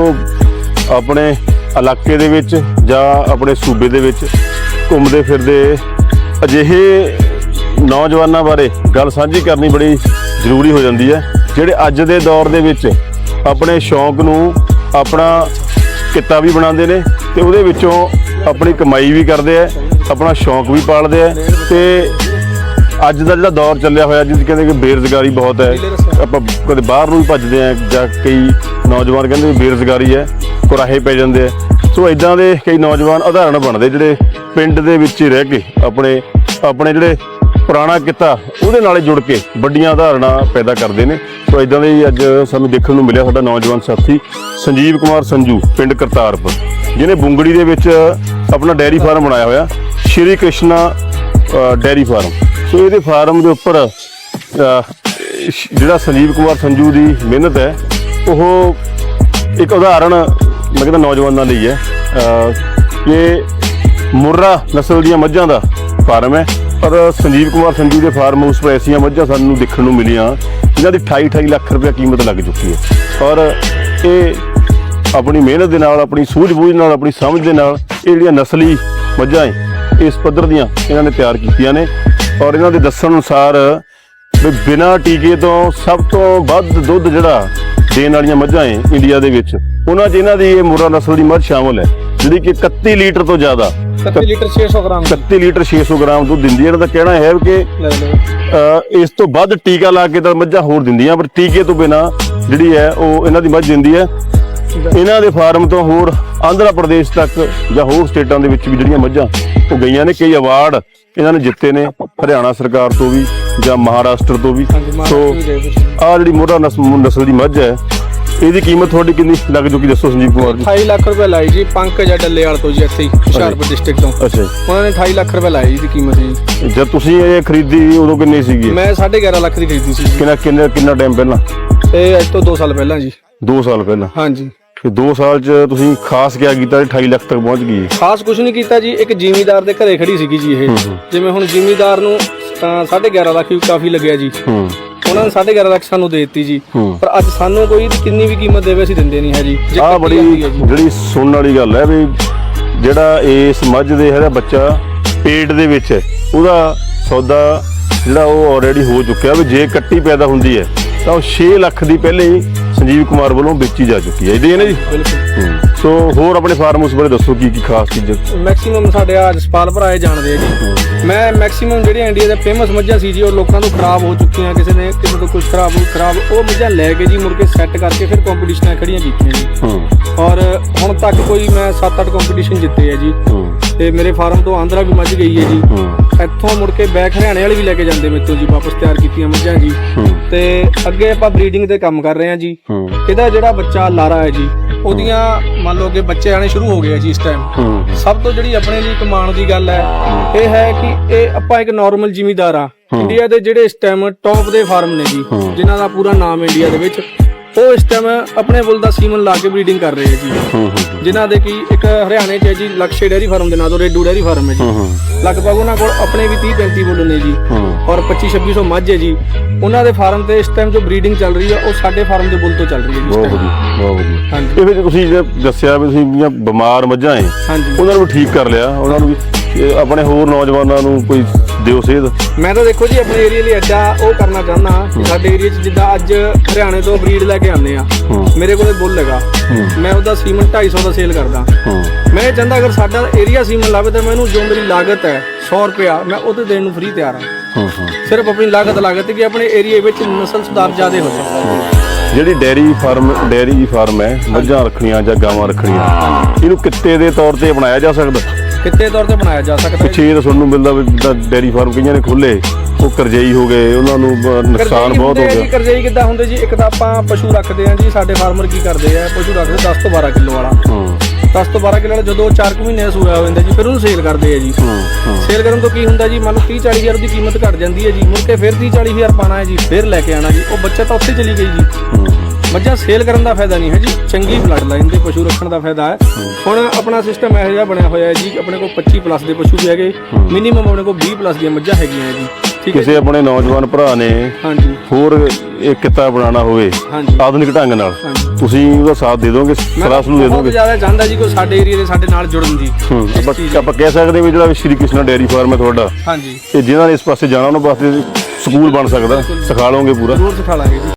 ਸੋ ਆਪਣੇ ਇਲਾਕੇ ਦੇ ਵਿੱਚ ਜਾਂ ਆਪਣੇ ਸੂਬੇ ਦੇ ਵਿੱਚ ਘੁੰਮਦੇ ਫਿਰਦੇ ਅਜਿਹੇ ਨੌਜਵਾਨਾਂ ਬਾਰੇ ਗੱਲ ਸਾਂਝੀ ਕਰਨੀ ਬੜੀ ਜ਼ਰੂਰੀ ਹੋ ਜਾਂਦੀ ਹੈ, ਜਿਹੜੇ ਅੱਜ ਦੇ ਦੌਰ ਦੇ ਵਿੱਚ ਆਪਣੇ ਸ਼ੌਂਕ ਨੂੰ ਆਪਣਾ ਕਿੱਤਾ ਵੀ ਬਣਾਉਂਦੇ ਨੇ ਤੇ ਉਹਦੇ ਵਿੱਚੋਂ ਆਪਣੀ ਕਮਾਈ ਵੀ ਕਰਦੇ ਆ, ਆਪਣਾ ਸ਼ੌਂਕ ਵੀ ਪਾਲਦੇ ਆ ਤੇ ਅੱਜ ਦਾ ਜਿਹੜਾ ਦੌਰ ਚੱਲਿਆ ਹੋਇਆ ਜਿਸ ਕਹਿੰਦੇ ਕਿ ਬੇਰੁਜ਼ਗਾਰੀ ਬਹੁਤ ਹੈ, ਆਪਾਂ ਕਦੇ ਬਾਹਰ ਨੂੰ ਵੀ ਭੱਜਦੇ ਆ ਜਾਂ ਕਈ ਨੌਜਵਾਨ ਕਹਿੰਦੇ ਵੀ ਬੇਰੁਜ਼ਗਾਰੀ ਹੈ ਕੁਰਾਹੇ ਪੈ ਜਾਂਦੇ ਆ। ਸੋ ਇਦਾਂ ਦੇ ਕਈ ਨੌਜਵਾਨ ਉਦਾਹਰਣ ਬਣਦੇ ਜਿਹੜੇ ਪਿੰਡ ਦੇ ਵਿੱਚ ਹੀ ਰਹਿ ਕੇ ਆਪਣੇ ਆਪਣੇ ਜਿਹੜੇ ਪੁਰਾਣਾ ਕਿੱਤਾ ਉਹਦੇ ਨਾਲ ਜੁੜ ਕੇ ਵੱਡੀਆਂ ਉਦਾਹਰਣਾਂ ਪੈਦਾ ਕਰਦੇ ਨੇ। ਸੋ ਇਦਾਂ ਦੇ ਅੱਜ ਸਾਨੂੰ ਦੇਖਣ ਨੂੰ ਮਿਲਿਆ ਸਾਡਾ ਨੌਜਵਾਨ ਸਾਥੀ ਸੰਜੀਵ ਕੁਮਾਰ ਸੰਜੂ ਪਿੰਡ ਕਰਤਾਰਪੁਰ ਜਿਹਨੇ ਬੁੰਗੜੀ ਦੇ ਵਿੱਚ ਆਪਣਾ ਡੈਰੀ ਫਾਰਮ ਬਣਾਇਆ ਹੋਇਆ ਸ਼੍ਰੀ ਕ੍ਰਿਸ਼ਨਾ ਅ, ਡੈਰੀ ਫਾਰਮ। ਸੋ ਇਹਦੇ ਫਾਰਮ ਦੇ ਉੱਪਰ ਜਿਹੜਾ ਸੰਜੀਵ ਕੁਮਾਰ ਸੰਜੂ ਦੀ ਮਿਹਨਤ ਹੈ ਉਹ ਇੱਕ ਉਦਾਹਰਣ ਮੈਂ ਕਹਿੰਦਾ ਨੌਜਵਾਨਾਂ ਲਈ ਹੈ। ਅ, ਇਹ ਮੁਰਰਾ ਨਸਲ ਦੀਆਂ ਮੱਝਾਂ ਦਾ ਫਾਰਮ ਹੈ। ਪਰ ਸੰਜੀਵ ਕੁਮਾਰ ਸੰਧੂ ਦੇ ਫਾਰਮ ਹਾਊਸ ਪਰ ਐਸੀਆਂ ਮੱਝਾਂ ਸਾਨੂੰ ਦੇਖਣ ਨੂੰ ਮਿਲੀਆਂ ਜਿਨ੍ਹਾਂ ਦੀ 28 28 ਲੱਖ ਰੁਪਏ ਕੀਮਤ ਲੱਗ ਚੁੱਕੀ ਹੈ। ਔਰ ਇਹ ਆਪਣੀ ਮਿਹਨਤ ਦੇ ਨਾਲ ਆਪਣੀ ਸੂਝ-ਬੂਝ ਨਾਲ ਆਪਣੀ ਸਮਝ ਦੇ ਨਾਲ ਇਹ ਜਿਹੜੀਆਂ ਨਸਲੀ ਮੱਝਾਂ ਹੈ ਇਸ ਪੱਧਰ ਦੀਆਂ ਇਹਨਾਂ ਨੇ ਤਿਆਰ ਕੀਤੀਆਂ ਨੇ। ਔਰ ਇਹਨਾਂ ਦੇ ਦੱਸਣ ਅਨੁਸਾਰ ਵੀ ਬਿਨਾਂ ਟੀਕੇ ਤੋਂ ਸਭ ਤੋਂ ਵੱਧ ਦੁੱਧ ਜਿਹੜਾ ਦੇਣ ਵਾਲੀਆਂ ਮੱਝਾਂ ਹੈ ਇੰਡੀਆ ਦੇ ਵਿੱਚ। ਉਹਨਾਂ 'ਚ ਇਹਨਾਂ ਦੀ ਇਹ ਮੁਰਾ ਨਸਲ ਦੀ ਮੱਝ ਸ਼ਾਮਲ ਹੈ ਜਿਹੜੀ ਕਿ 31 ਲੀਟਰ ਤੋਂ ਜ਼ਿਆਦਾ। 30 ਲੀਟਰ 600 ਗ੍ਰਾਮ। 31 ਲੀਟਰ 600 ਗ੍ਰਾਮ ਦੁੱਧ ਦਿੰਦੀ ਹੈ। ਇਹਨਾਂ ਦਾ ਕਹਿਣਾ ਹੈ ਕਿ ਇਸ ਤੋਂ ਵੱਧ ਟੀਕਾ ਲਾ ਕੇ ਤਾਂ ਮੱਝਾਂ ਹੋਰ ਦਿੰਦੀਆਂ ਪਰ ਟੀਕੇ ਤੋਂ ਬਿਨਾ ਜਿਹੜੀ ਹੈ ਉਹ ਇਹਨਾਂ ਦੀ ਮੱਝ ਦਿੰਦੀ ਹੈ। ਇਹਨਾਂ ਦੇ ਫਾਰਮ ਤੋਂ ਹੋਰ ਆਂਧਰਾ ਪ੍ਰਦੇਸ਼ ਤੱਕ ਜਾਂ ਹੋਰ ਸਟੇਟਾਂ ਦੇ ਵਿੱਚ ਵੀ ਜਿਹੜੀਆਂ ਮੱਝਾਂ ਉਹ ਗਈਆਂ ਨੇ ਕਈ ਅਵਾਰਡ ਇਹਨਾਂ ਨੇ ਜਿੱਤੇ ਨੇ ਹਰਿਆਣਾ ਸਰਕਾਰ ਤੋਂ ਵੀ। ਜਾਂ ਮਹਾਰਾਸ਼ਟਰ ਤੋਂ ਵੀ। ਸੋ ਆਹ ਜਿਹੜੀ ਮੋਹਰਾ ਨਸਲ ਦੀ ਮੱਝ ਹੈ ਇਹਦੀ ਕੀਮਤ ਤੁਹਾਡੀ ਕਿੰਨੀ ਲੱਗ ਜੂਗੀ ਦੱਸੋ ਸੰਜੀਵ ਕੁਮਾਰ ਜੀ? 28 ਲੱਖ ਰੁਪਏ ਲਾਈ ਜੀ ਪੰਕਜ ਆ ਡੱਲੇਵਾਲ ਤੋਂ ਜੀ ਇੱਥੇ ਹੀ ਹੁਸ਼ਿਆਰਪੁਰ ਡਿਸਟ੍ਰਿਕਟ ਤੋਂ। ਅੱਛਾ ਉਹਨਾਂ ਨੇ 28 ਲੱਖ ਰੁਪਏ ਲਾਈ ਜੀ ਦੀ ਕੀਮਤ ਜੀ। ਜਦ ਤੁਸੀਂ ਇਹ ਖਰੀਦੀ ਉਦੋਂ ਕਿੰਨੀ ਸੀਗੀ? ਮੈਂ 11.5 ਲੱਖ ਦੀ ਖਰੀਦੀ ਸੀ ਕਿੰਨਾ ਕਿੰਨਾ ਕਿੰਨਾ ਟਾਈਮ ਪਹਿਲਾਂ? ਇਹ ਅੱਜ ਤੋਂ 2 ਸਾਲ ਪਹਿਲਾਂ ਜੀ। 2 ਸਾਲ ਪਹਿਲਾਂ? ਹਾਂਜੀ। ਤੇ 2 ਸਾਲ ਚ ਤੁਸੀਂ ਖਾਸ ਕਿਆ ਕੀਤਾ 28 ਲੱਖ ਤੱਕ ਪਹੁੰਚ ਗਈ ਖਾਸ ਕੁਝ ਨਹੀਂ ਕੀਤਾ ਜੀ ਇੱਕ ਜ਼ਿਮੀਦਾਰ ਦੇ ਘਰੇ ਖੜੀ ਸੀਗੀ ਜੀ ਇਹ। ਜਿਵੇਂ ਹੁਣ ਜ਼ਿਮੀਦਾਰ ਨੂੰ ਤਾਂ 11.5 ਲੱਖ ਵੀ ਕਾਫੀ ਲੱਗਿਆ ਜੀ। ਹੂੰ। ਉਹਨਾਂ ਨੇ 11.5 ਲੱਖ ਸਾਨੂੰ ਦੇ ਦਿੱਤੀ ਜੀ। ਹੂੰ। ਪਰ ਅੱਜ ਸਾਨੂੰ ਕੋਈ ਕਿੰਨੀ ਵੀ ਕੀਮਤ ਦੇਵੇ ਅਸੀਂ ਦਿੰਦੇ ਨਹੀਂ ਹੈ ਜੀ। ਕੱਟੀ ਬੜੀ ਜਾਂਦੀ ਹੈ ਜੀ। ਜਿਹੜੀ ਸੁਣਨ ਵਾਲੀ ਗੱਲ ਹੈ ਵੀ ਜਿਹੜਾ ਇਸ ਮੱਝ ਦੇ ਹੈਗਾ ਬੱਚਾ ਪੇਟ ਦੇ ਵਿੱਚ ਹੈ ਉਹਦਾ ਸੌਦਾ ਜਿਹੜਾ ਉਹ ਆਲਰੇਡੀ ਹੋ ਚੁੱਕਿਆ ਵੀ ਜੇ ਕੱਟੀ ਪੈਦਾ ਹੁੰਦੀ ਹੈ ਤਾਂ ਉਹ 6 ਲੱਖ ਦੀ ਪਹਿਲੇ ਹੀ ਸੰਜੀਵ ਕੁਮਾਰ ਵੱਲੋਂ ਵੇਚੀ ਜਾ ਚੁੱਕੀ ਹੈ। ਇਹਦੇ ਨੇ ਜੀ? ਬਿਲਕੁਲ। ਹੂੰ। ਸੋ ਹੋਰ ਆਪਣੇ ਫਾਰਮ ਉਸ ਬਾਰੇ ਦੱਸੋ ਕੀ ਕੀ ਖਾਸ ਚੀਜ਼ਾਂ? ਮੈਕਸਿਮਮ ਸਾਡੇ ਆ ਜਸਪਾਲ ਭਰਾ ਇਹ ਜਾਣਦੇ ਆ ਜੀ। ਮੈਂ ਮੈਕਸਿਮਮ ਜਿਹੜੀਆਂ ਇੰਡੀਆ ਦੇ ਫੇਮਸ ਮੱਝਾਂ ਸੀ ਜੀ ਉਹ ਲੋਕਾਂ ਤੋਂ ਖਰਾਬ ਹੋ ਚੁੱਕੀਆਂ ਕਿਸੇ ਨੇ ਕਿਸੇ ਤੋਂ ਕੁਝ ਖਰਾਬ ਹੋ ਖਰਾਬ ਉਹ ਮੱਝਾਂ ਲੈ ਕੇ ਜੀ ਮੁੜ ਕੇ ਸੈੱਟ ਕਰਕੇ ਫਿਰ ਕੰਪੀਟੀਸ਼ਨਾਂ ਖੜੀਆਂ ਕੀਤੀਆਂ ਜੀ। ਹੂੰ। ਔਰ ਹੁਣ ਤੱਕ ਕੋਈ ਮੈਂ 7-8 ਕੰਪੀਟੀਸ਼ਨ ਜਿੱਤੇ ਆ ਜੀ। ਤੇ ਮੇਰੇ ਫਾਰਮ ਤੋਂ ਆਂਧਰਾ ਵੀ ਮੱਝ ਗਈ ਹੈ ਜੀ। ਇੱਥੋਂ ਮੁੜ ਕੇ ਬੈਕ ਹਰਿਆਣੇ ਵਾਲੇ ਵੀ ਲੈ ਕੇ ਜਾਂਦੇ ਮੇਰੇ ਤੋਂ ਜੀ ਵਾਪਸ ਤਿਆਰ ਕੀਤੀਆਂ ਮੱਝਾਂ ਜੀ। ਤੇ ਅੱਗੇ ਆਪਾਂ ਬਰੀਡਿੰਗ ਤੇ ਕੰਮ ਕਰ ਰਹੇ ਹਾਂ ਜੀ। ਇਹਦਾ ਜਿਹੜਾ ਬੱਚਾ ਲਾਰਾ ਹੈ ਜੀ ਉਹਦੀਆਂ ਮੰਨ ਲਓ ਕਿ ਬੱਚੇ ਆਣੇ ਸ਼ੁਰੂ ਹੋ ਗਏ ਆ ਜੀ ਇਸ ਟਾਈਮ ਸਭ ਤੋਂ ਜਿਹੜੀ ਆਪਣੇ ਲਈ ਕਮਾਣ ਦੀ ਗੱਲ ਹੈ ਇਹ ਹੈ ਕਿ ਇਹ ਆਪਾਂ ਇੱਕ ਨਾਰਮਲ ਜ਼ਿਮੀਦਾਰ ਆ। ਇੰਡੀਆ ਦੇ ਜਿਹੜੇ ਇਸ ਟਾਈਮ ਟੌਪ ਦੇ ਫਾਰਮ ਨੇ ਜੀ ਜਿਨ੍ਹਾਂ ਦਾ ਪੂਰਾ ਨਾਮ ਇੰਡੀਆ ਦੇ ਵਿੱਚ ਉਹ ਇਸ ਟਾਈਮ ਆਪਣੇ ਬੁੱਲ ਦਾ ਸੀਮਨ ਲਾ ਕੇ ਬਰੀਡਿੰਗ ਕਰ ਰਹੇ ਜੀ। ਜਿਨ੍ਹਾਂ ਦੇ ਕੀ ਇੱਕ ਹਰਿਆਣੇ 'ਚ ਹੈ ਜੀ ਲਕਸ਼ੇ ਡੈਰੀ ਫਾਰਮ ਦੇ ਨਾਂ ਤੋਂ ਰੇਡੂ ਡੈਰੀ ਫਾਰਮ ਹੈ ਜੀ। ਲਗਭਗ ਉਹਨਾਂ ਕੋਲ ਆਪਣੇ ਵੀ 30 35 ਬੁੱਲ ਨੇ ਜੀ। ਔਰ 25 2600 ਮੱਝ ਹੈ ਜੀ। ਉਹਨਾਂ ਦੇ ਫਾਰਮ ਤੇ ਇਸ ਟਾਈਮ ਜੋ ਬਰੀਡਿੰਗ ਚੱਲ ਰਹੀ ਹੈ ਉਹ ਸਾਡੇ ਫਾਰਮ ਦੇ ਬੁੱਲ ਤੋਂ ਚੱਲ ਰਹੀ ਹੈ ਜੀ ਬਹੁਤ। ਵਧੀਆ ਬਹੁਤ ਵਧੀਆ। ਹਾਂਜੀ। ਇਹ ਵਿੱਚ ਤੁਸੀਂ ਜੇ ਦੱਸਿਆ ਵੀ ਤੁਸੀਂ ਜਿਹੜੀਆਂ ਬਿਮਾਰ ਮੱਝਾਂ ਹੈ ਹਾਂਜੀ। ਉਹਨਾਂ ਨੂੰ ਠੀਕ ਕਰ ਲਿਆ ਉਹਨਾਂ ਨੂੰ ਆਪਣੇ ਹੋਰ ਨੌਜਵਾਨਾਂ ਨੂੰ ਕੋਈ ਦਿਓ ਸੇਧ। ਮੈਂ ਤਾਂ ਦੇਖੋ ਜੀ ਆਪਣੇ ਏਰੀਆ ਲਈ ਐਡਾ ਉਹ ਕਰਨਾ ਚਾਹੁੰਦਾ ਕਿ ਸਾਡੇ ਏਰੀਆ 'ਚ ਜਿੱਦਾਂ ਅੱਜ ਹਰਿਆਣੇ ਤੋਂ ਬਰੀਡ ਲੈ ਕੇ ਆਉਂਦੇ ਆ। ਮੇਰੇ ਕੋਲੇ ਬੁੱਲ ਹੈਗਾ। ਮੈਂ ਉਹਦਾ ਸੀਮਨ 250 ਦਾ ਸੇਲ ਕਰਦਾ। ਮੈਂ ਇਹ ਚਾਹੁੰਦਾ ਅਗਰ ਸਾਡਾ ਏਰੀਆ ਸੀਮਨ ਲਾਵੇ ਤਾਂ ਮੈਨੂੰ ਜੋ ਮੇਰੀ ਲਾਗਤ ਹੈ 100 ਰੁਪਿਆ ਮੈਂ ਉਹਦੇ ਦੇਣ ਨੂੰ ਫ੍ਰੀ ਤਿਆਰ ਹਾਂ। ਸਿਰਫ ਆਪਣੀ ਲਾਗਤ ਲਾਗਤ ਕਿ ਆਪਣੇ ਏਰੀਆ ਵਿੱਚ ਨਸਲ ਸੁਧਾਰ ਜ਼ਿਆਦਾ ਹੋ ਜਾਵੇ। ਜਿਹੜੀ ਡੈਰੀ ਫਾਰਮ ਡੈਰੀ ਫਾਰਮ ਹੈ ਮੱਝਾਂ ਰੱਖਣੀਆਂ ਜਾਂ ਗਾਵਾਂ ਰੱਖਣੀਆਂ ਇਹਨੂੰ ਕਿੱਤੇ ਦੇ ਤੌਰ ਤੇ ਅਪਣਾਇਆ ਜਾ ਸਕਦਾ? ਕਿੱਤੇ ਤੌਰ ਤੇ ਬਣਾਇਆ ਜਾ ਸਕਦਾ ਹੈ। ਪਿੱਛੇ ਇਹ ਤਾਂ ਸੁਣਨ ਨੂੰ ਮਿਲਦਾ ਵੀ ਜਿੱਦਾਂ ਡੈਰੀ ਫਾਰਮ ਕਈਆਂ ਨੇ ਖੋਲੇ ਉਹ ਕਰਜ਼ਈ ਹੋ ਗਏ ਉਹਨਾਂ ਨੂੰ ਬ- ਨੁਕਸਾਨ ਬਹੁਤ ਹੋ ਗਿਆ। ਕਰਜ਼ਈ ਕਿੱਦਾਂ ਹੁੰਦੇ ਜੀ? ਇੱਕ ਤਾਂ ਆਪਾਂ ਪਸ਼ੂ ਰੱਖਦੇ ਆ ਜੀ ਸਾਡੇ ਫਾਰਮਰ ਕੀ ਕਰਦੇ ਆ? ਪਸ਼ੂ ਰੱਖਦੇ 10 ਤੋਂ 12 ਕਿਲੋ ਵਾਲਾ। ਹੂੰ। 10 ਤੋਂ 12 ਕਿਲੋ ਵਾਲਾ ਜਦੋਂ 4 ਕੁ ਮਹੀਨੇ ਦਾ ਸੂਆ ਹੋ ਜਾਂਦਾ ਜੀ ਫਿਰ ਉਹਨੂੰ ਸੇਲ ਕਰਦੇ ਆ ਜੀ। ਹੂੰ ਹੂੰ। ਸੇਲ ਕਰਨ ਤੋਂ ਕੀ ਹੁੰਦਾ ਜੀ? ਮੰਨ ਲਓ 30 40 ਹਜ਼ਾਰ ਦੀ ਕੀਮਤ ਘਟ ਜਾਂਦੀ ਹੈ ਜੀ ਮੁੜ ਕੇ ਫਿਰ 30 40 ਹਜ਼ਾਰ ਪਾਣਾ ਹੈ ਜੀ ਫਿਰ ਲੈ ਕੇ ਆਣਾ ਜੀ। ਉਹ ਬੱਚਾ ਤਾਂ ਉੱਥੇ ਚਲੀ ਗਈ ਜੀ। ਹੂੰ। ਮੱਝਾਂ ਸੇਲ ਕਰਨ ਦਾ ਫਾਇਦਾ ਨਹੀਂ ਹੈ ਜੀ। ਚੰਗੀ ਬਲੱਡ ਲਾਈਨ ਦੇ ਪਸ਼ੂ ਰੱਖਣ ਦਾ ਫਾਇਦਾ ਹੈ। ਹੁਣ ਆਪਣਾ ਸਿਸਟਮ ਇਹੋ ਜਿਹਾ ਬਣਿਆ ਹੋਇਆ ਹੈ ਜੀ ਆਪਣੇ ਕੋਲ 25 ਪਲੱਸ ਦੇ ਪਸ਼ੂ ਵੀ ਹੈਗੇ। ਮਿਨੀਮਮ ਆਪਣੇ ਕੋਲ 20 ਪਲੱਸ ਦੀਆਂ ਮੱਝਾਂ ਹੈਗੀਆਂ ਹੈ ਜੀ। ਠੀਕ ਹੈ ਕਿਸੇ ਆਪਣੇ ਨੌਜਵਾਨ ਭਰਾ ਨੇ ਹਾਂਜੀ। ਹੋਰ ਇਹ ਕਿੱਤਾ ਬਣਾਉਣਾ ਹੋਵੇ ਹਾਂਜੀ। ਆਧੁਨਿਕ ਢੰਗ ਨਾਲ ਹਾਂਜੀ। ਤੁਸੀਂ ਉਹਦਾ ਸਾਥ ਦੇ ਦੋਗੇ ਸਲਾਹ ਸਲੂਹ ਦੇ ਬਹੁਤ ਦੋਗੇ? ਜ਼ਿਆਦਾ ਚਾਹੁੰਦਾ ਜੀ ਕੋਈ ਸਾਡੇ ਏਰੀਆ ਦੇ ਸਾਡੇ ਨਾਲ ਜੁੜਨ ਦੀ ਹੂੰ ਇਸ ਆਪਾਂ ਚੀਜ਼- ਆਪਾਂ ਕਹਿ ਸਕਦੇ ਵੀ ਜਿਹੜਾ ਸ਼੍ਰੀ ਕ੍ਰਿਸ਼ਨਾ ਡੇਅਰੀ ਫਾਰਮ ਹੈ ਤੁਹਾਡਾ ਹਾਂਜੀ। ਤੇ ਜਿਨ੍ਹਾਂ ਨੇ ਇਸ ਪਾਸੇ ਜਾਣਾ ਉਹਨਾਂ ਵਾਸਤੇ ਸਕੂਲ ਬਣ ਸਕਦਾ ਸਿਖਾ ਲਓਗੇ ਪੂਰਾ। ਜ਼ਰੂਰ ਸਿਖਾ ਲਾਂਗੇ ਜੀ।